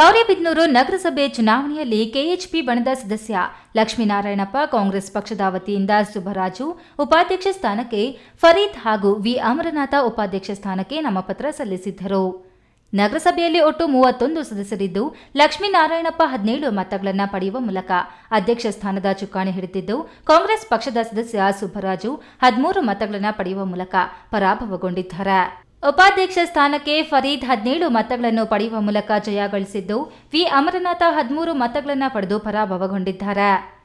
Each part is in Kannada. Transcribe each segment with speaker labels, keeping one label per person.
Speaker 1: ಗೌರಿಬಿದನೂರು ನಗರಸಭೆ ಚುನಾವಣೆಯಲ್ಲಿ ಕೆಎಚ್ಪಿ ಬಣದ ಸದಸ್ಯ ಲಕ್ಷ್ಮೀನಾರಾಯಣಪ್ಪ, ಕಾಂಗ್ರೆಸ್ ಪಕ್ಷದ ವತಿಯಿಂದ ಸುಬ್ಬರಾಜು ಉಪಾಧ್ಯಕ್ಷ ಸ್ಥಾನಕ್ಕೆ, ಫರೀದ್ ಹಾಗೂ ವಿ ಅಮರನಾಥ ಉಪಾಧ್ಯಕ್ಷ ಸ್ಥಾನಕ್ಕೆ ನಾಮಪತ್ರ ಸಲ್ಲಿಸಿದ್ದರು. ನಗರಸಭೆಯಲ್ಲಿ ಒಟ್ಟು ಮೂವತ್ತೊಂದು ಸದಸ್ಯರಿದ್ದು, ಲಕ್ಷ್ಮೀನಾರಾಯಣಪ್ಪ ಹದಿನೇಳು ಮತಗಳನ್ನು ಪಡೆಯುವ ಮೂಲಕ ಅಧ್ಯಕ್ಷ ಸ್ಥಾನದ ಚುಕ್ಕಾಣಿ ಹಿಡಿದಿದ್ದು, ಕಾಂಗ್ರೆಸ್ ಪಕ್ಷದ ಸದಸ್ಯ ಸುಬ್ಬರಾಜು ಹದಿಮೂರು ಮತಗಳನ್ನು ಪಡೆಯುವ ಮೂಲಕ ಪರಾಭವಗೊಂಡಿದ್ದಾರೆ. ಉಪಾಧ್ಯಕ್ಷ ಸ್ಥಾನಕ್ಕೆ ಫರೀದ್ ಹದಿನೇಳು ಮತಗಳನ್ನು ಪಡೆಯುವ ಮೂಲಕ ಜಯಗಳಿಸಿದ್ದು ವಿ. ಅಮರನಾಥ ಹದಿಮೂರು ಮತಗಳನ್ನು ಪಡೆದು ಪರಾಭವಗೊಂಡಿದ್ದಾರೆ.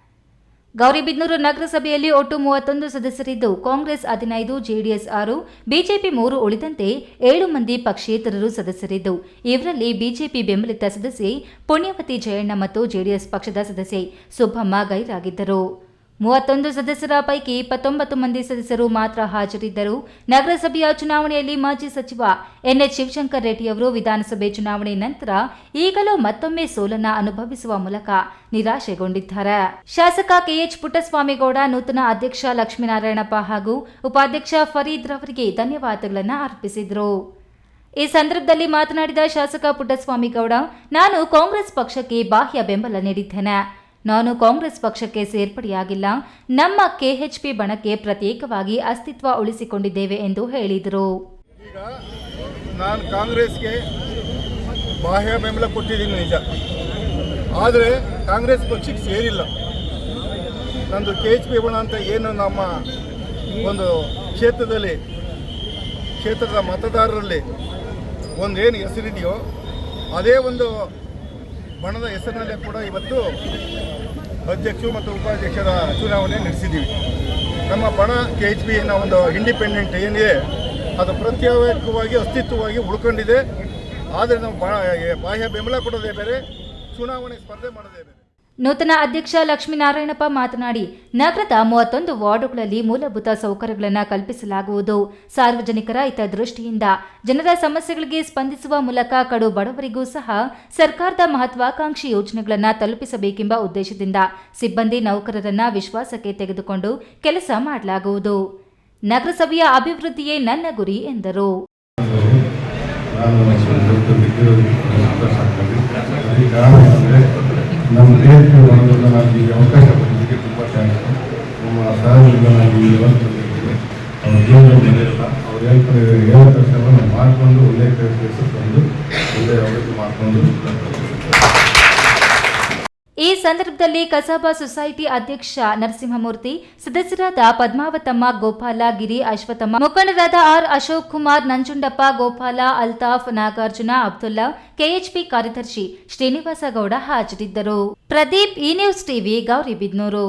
Speaker 1: ಗೌರಿಬಿದನೂರು ನಗರಸಭೆಯಲ್ಲಿ ಒಟ್ಟು ಮೂವತ್ತೊಂದು ಸದಸ್ಯರಿದ್ದು, ಕಾಂಗ್ರೆಸ್ ಹದಿನೈದು, ಜೆಡಿಎಸ್ ಆರು, ಬಿಜೆಪಿ ಮೂರು ಉಳಿದಂತೆ ಏಳು ಮಂದಿ ಪಕ್ಷೇತರರು ಸದಸ್ಯರಿದ್ದು. ಇವರಲ್ಲಿ ಬಿಜೆಪಿ ಬೆಂಬಲಿತ ಸದಸ್ಯೆ ಪುಣ್ಯವತಿ ಜಯಣ್ಣ ಮತ್ತು ಜೆಡಿಎಸ್ ಪಕ್ಷದ ಸದಸ್ಯೆ ಸುಬ್ಬಮ್ಮ ಗೈರಾಗಿದ್ದರು. ಮೂವತ್ತೊಂದು ಸದಸ್ಯರ ಪೈಕಿ ಇಪ್ಪತ್ತೊಂಬತ್ತು ಮಂದಿ ಸದಸ್ಯರು ಮಾತ್ರ ಹಾಜರಿದ್ದರು. ನಗರಸಭೆಯ ಚುನಾವಣೆಯಲ್ಲಿ ಮಾಜಿ ಸಚಿವ ಎನ್ಎಚ್ ಶಿವಶಂಕರ್ ರೆಡ್ಡಿಯವರು ವಿಧಾನಸಭೆ ಚುನಾವಣೆ ನಂತರ ಈಗಲೂ ಮತ್ತೊಮ್ಮೆ ಸೋಲನ್ನ ಅನುಭವಿಸುವ ಮೂಲಕ ನಿರಾಶೆಗೊಂಡಿದ್ದಾರೆ. ಶಾಸಕ ಕೆಎಚ್ ಪುಟ್ಟಸ್ವಾಮಿಗೌಡ, ನೂತನ ಅಧ್ಯಕ್ಷ ಲಕ್ಷ್ಮೀನಾರಾಯಣಪ್ಪ ಹಾಗೂ ಉಪಾಧ್ಯಕ್ಷ ಫರೀದ್ ರವರಿಗೆ ಧನ್ಯವಾದಗಳನ್ನು ಅರ್ಪಿಸಿದರು. ಈ ಸಂದರ್ಭದಲ್ಲಿ ಮಾತನಾಡಿದ ಶಾಸಕ ಪುಟ್ಟಸ್ವಾಮಿಗೌಡ, ನಾನು ಕಾಂಗ್ರೆಸ್ ಪಕ್ಷಕ್ಕೆ ಬಾಹ್ಯ ಬೆಂಬಲ ನೀಡಿದ್ದೇನೆ. ನಾನು ಕಾಂಗ್ರೆಸ್ ಪಕ್ಷಕ್ಕೆ ಸೇರ್ಪಡೆಯಾಗಿಲ್ಲ. ನಮ್ಮ ಕೆಎಚ್ಪಿ ಬಣಕ್ಕೆ ಪ್ರತ್ಯೇಕವಾಗಿ ಅಸ್ತಿತ್ವ ಉಳಿಸಿಕೊಂಡಿದ್ದೇವೆ ಎಂದು ಹೇಳಿದರು.
Speaker 2: ನಾನು ಕಾಂಗ್ರೆಸ್ಗೆ ಬಾಹ್ಯ ಬೆಂಬಲ ಕೊಟ್ಟಿದ್ದೀನಿ ನಿಜ. ಆದರೆ ಕಾಂಗ್ರೆಸ್ ಪಕ್ಷಕ್ಕೆ ಸೇರಿಲ್ಲ. ನಂದು ಕೆ ಎಚ್ ಪಿ ಬಣ ಅಂತ ಏನು ನಮ್ಮ ಒಂದು ಕ್ಷೇತ್ರದಲ್ಲಿ, ಕ್ಷೇತ್ರದ ಮತದಾರರಲ್ಲಿ ಒಂದು ಏನು ಹೆಸರಿದೆಯೋ, ಅದೇ ಒಂದು ಬಣದ ಹೆಸರಿನಲ್ಲೇ ಕೂಡ ಇವತ್ತು ಅಧ್ಯಕ್ಷರು ಮತ್ತು ಉಪಾಧ್ಯಕ್ಷರ ಚುನಾವಣೆ ನಡೆಸಿದ್ದೀವಿ. ನಮ್ಮ ಬಣ ಕೆ ಎಚ್ ಪಿ ಒಂದು ಇಂಡಿಪೆಂಡೆಂಟ್ ಏನಿದೆ, ಅದು ಪ್ರತ್ಯೇಕವಾಗಿ ಅಸ್ತಿತ್ವವಾಗಿ ಉಳ್ಕೊಂಡಿದೆ. ಆದರೆ ನಾವು ಬಾಹ್ಯ ಬೆಂಬಲ ಕೊಡೋದೇ ಬೇರೆ, ಚುನಾವಣೆ ಸ್ಪರ್ಧೆ ಮಾಡೋದೇ ಬೇರೆ.
Speaker 1: ನೂತನ ಅಧ್ಯಕ್ಷ ಲಕ್ಷ್ಮೀನಾರಾಯಣಪ್ಪ ಮಾತನಾಡಿ, ನಗರದ ಮೂವತ್ತೊಂದು ವಾರ್ಡುಗಳಲ್ಲಿ ಮೂಲಭೂತ ಸೌಕರ್ಯಗಳನ್ನು ಕಲ್ಪಿಸಲಾಗುವುದು. ಸಾರ್ವಜನಿಕರ ಹಿತದೃಷ್ಟಿಯಿಂದ ಜನರ ಸಮಸ್ಯೆಗಳಿಗೆ ಸ್ಪಂದಿಸುವ ಮೂಲಕ ಕಡು ಬಡವರಿಗೂ ಸಹ ಸರ್ಕಾರದ ಮಹತ್ವಾಕಾಂಕ್ಷಿ ಯೋಜನೆಗಳನ್ನು ತಲುಪಿಸಬೇಕೆಂಬ ಉದ್ದೇಶದಿಂದ ಸಿಬ್ಬಂದಿ ನೌಕರರನ್ನ ವಿಶ್ವಾಸಕ್ಕೆ ತೆಗೆದುಕೊಂಡು ಕೆಲಸ ಮಾಡಲಾಗುವುದು. ನಗರಸಭೆಯ ಅಭಿವೃದ್ಧಿಯೇ ನನ್ನ ಗುರಿ ಎಂದರು.
Speaker 3: ನಮ್ಮ ದೇಶಕ್ಕೆ ಒಂದು ನನಗೆ ಅವಕಾಶ ಕೊಡಲಿಕ್ಕೆ ತುಂಬ ಥ್ಯಾಂಕ್ಸ್ ನಮ್ಮ ಸಹೋದರಿಗೆ ನನಗೆ ಈ ಅವ್ರ ಜೀವನ ಮನೆಯಲ್ಲ ಅವ್ರು ಹೇಳ್ತಾರೆ, ಹೇಳೋ ನಾವು ಮಾಡಿಕೊಂಡು ಒಳ್ಳೆಯ ಕೆಲಸ ತಂದು ಒಳ್ಳೆಯ ಅವರಿಗೆ ಮಾಡಿಕೊಂಡು
Speaker 1: ಈ ಸಂದರ್ಭದಲ್ಲಿ ಕಸಾಬಾ ಸೊಸೈಟಿ ಅಧ್ಯಕ್ಷ ನರಸಿಂಹಮೂರ್ತಿ, ಸದಸ್ಯರಾದ ಪದ್ಮಾವತಮ್ಮ ಗೋಪಾಲ, ಗಿರಿ ಅಶ್ವಥಮ್ಮ ಮುಖಂಡರಾದ ಆರ್ ಅಶೋಕ್ ಕುಮಾರ್, ನಂಜುಂಡಪ್ಪ ಗೋಪಾಲ, ಅಲ್ತಾಫ್ ನಾಗಾರ್ಜುನ, ಅಬ್ದುಲ್ಲಾ, ಕೆಎಚ್ಪಿ ಕಾರ್ಯದರ್ಶಿ ಶ್ರೀನಿವಾಸಗೌಡ ಹಾಜರಿದ್ದರು. ಪ್ರದೀಪ್ ಈ ನ್ಯೂಸ್ ಟಿವಿ ಗೌರಿಬಿದ್ನೂರು